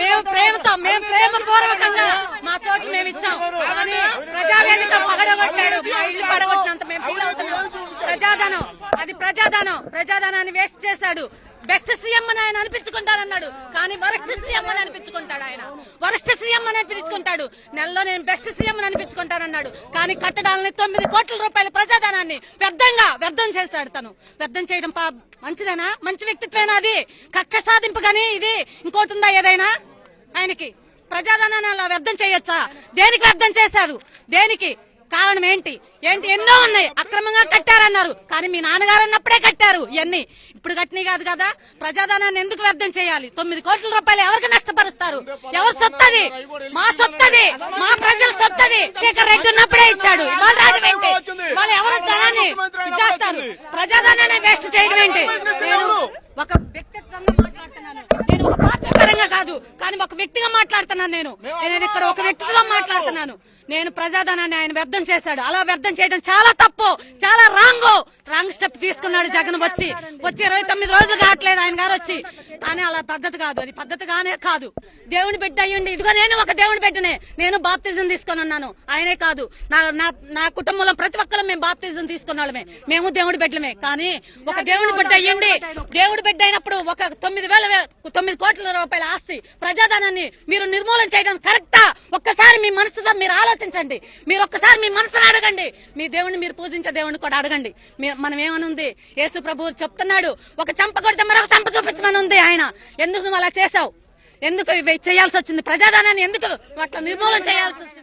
మేము ప్రేమతో మేము ప్రేమ పూర్వకంగా మా చోట్లు మేము ఇచ్చాం. కానీ ప్రజావేదిక పగడగొట్టాడు. మా ఇల్లు పడగొట్టినంత మేము ఫీల్ అవుతున్నాం. ప్రజాధనం. అది ప్రజాధనం. ప్రజాధనాన్ని వేస్ట్ చేశాడు. బెస్ట్ సీఎం అని ఆయన అనిపించుకుంటానన్నాడు. కానీ వరస్ట్ సీఎం అని అనిపించుకుంటాడు ఆయన. వరస్ట్ సీఎం అని అనిపించుకుంటాడు. నెలలో నేను బెస్ట్ సీఎం అని అనిపించుకుంటానన్నాడు. కానీ కట్టడాలని తొమ్మిది కోట్ల రూపాయల ప్రజాధనాన్ని వ్యర్థంగా వ్యర్థం చేశాడు తను. వ్యర్థం చేయడం పా- మంచిదేనా? మంచి వ్యక్తిత్వేనా అది? కక్ష సాధింపు గానీ ఇది? ఇంకోటి ఉందా ఏదైనా? ఆయనకి ప్రజాధనాన్ని అలా వ్యర్థం చేయొచ్చా? దేనికి వ్యర్థం చేశారు? దేనికి? కారణం ఏంటి? ఏంటి? ఎన్నో ఉన్నాయి. అక్రమంగా కట్టారన్నారు. కానీ మీ నాన్నగారు అన్నప్పుడే కట్టారు ఇవన్నీ. ఇప్పుడు కట్టినవి కాదు కదా? ప్రజాధనాన్ని ఎందుకు వ్యర్థం చేయాలి? తొమ్మిది కోట్ల రూపాయలు ఎవరికి నష్టపరుస్తారు? ఎవరు సొత్తది? మా సొత్తది. మా ప్రజల సొత్తది. శేఖర్ రెడ్డి ఉన్నప్పుడే ఇచ్చాడు. ఏంటి? వాళ్ళు ఎవరు ధనాన్ని ఇచ్చేస్తారు? ప్రజాధనాన్ని వేస్ట్ చేయడం ఏంటి? ఒక వ్యక్తిత్వంగా మాట్లాడుతున్నాను నేను ఒక పార్టీ పరంగా కాదు కానీ ఒక వ్యక్తిగా మాట్లాడుతున్నాను నేను. నేను ఇక్కడ ఒక వ్యక్తిగా మాట్లాడుతున్నాను. నేను ప్రజాధనాన్ని ఆయన వ్యర్థం చేశాడు. అలా వ్యర్థం చేయడం చాలా తప్పు చాలా రాంగ్. రాంగ్ స్టెప్ తీసుకున్నాడు జగన్ వచ్చి. వచ్చి ఇరవై తొమ్మిది రోజులు కావట్లేదు ఆయన గారు వచ్చి. కానీ అలా పద్ధతి కాదు అది పద్ధతిగానే కాదు. దేవుని బిడ్డ అయ్యండి ఇదిగో నేను ఒక దేవుని బిడ్డనే నేను బాప్తిజం తీసుకొని ఉన్నాను. ఆయనే కాదు. నా నా నా కుటుంబంలో ప్రతి ఒక్కరు మేము బాప్తిజం తీసుకున్న వాళ్ళమే. మేము దేవుడి బిడ్డలమే. కానీ ఒక దేవుడి బిడ్డ అయ్యండి దేవుడి బిడ్డ అయినప్పుడు ఒక తొమ్మిది వేల తొమ్మిది కోట్ల రూపాయల ఆస్తి ప్రజాధనాన్ని మీరు నిర్మూలన చేయడం కరెక్ట్ ఒక్కసారి మీ మనసులో మీరు ఆలోచించండి. మీరు ఒక్కసారి మీ మనసులో అడగండి. మీ దేవుని మీరు పూజించే దేవుణ్ణి కూడా అడగండి. మీ- మనం ఏమనుంది? ఉంది యేసు ప్రభు చెప్తున్నాడు. ఒక చంప కొడితే మరొక చంప చూపించమని ఉంది ఆయన. ఎందుకు నువ్వు అలా చేసావు ఎందుకు చేయాల్సి వచ్చింది? ప్రజాధనాన్ని ఎందుకు అట్లా నిర్మూలన చేయాల్సి వచ్చింది?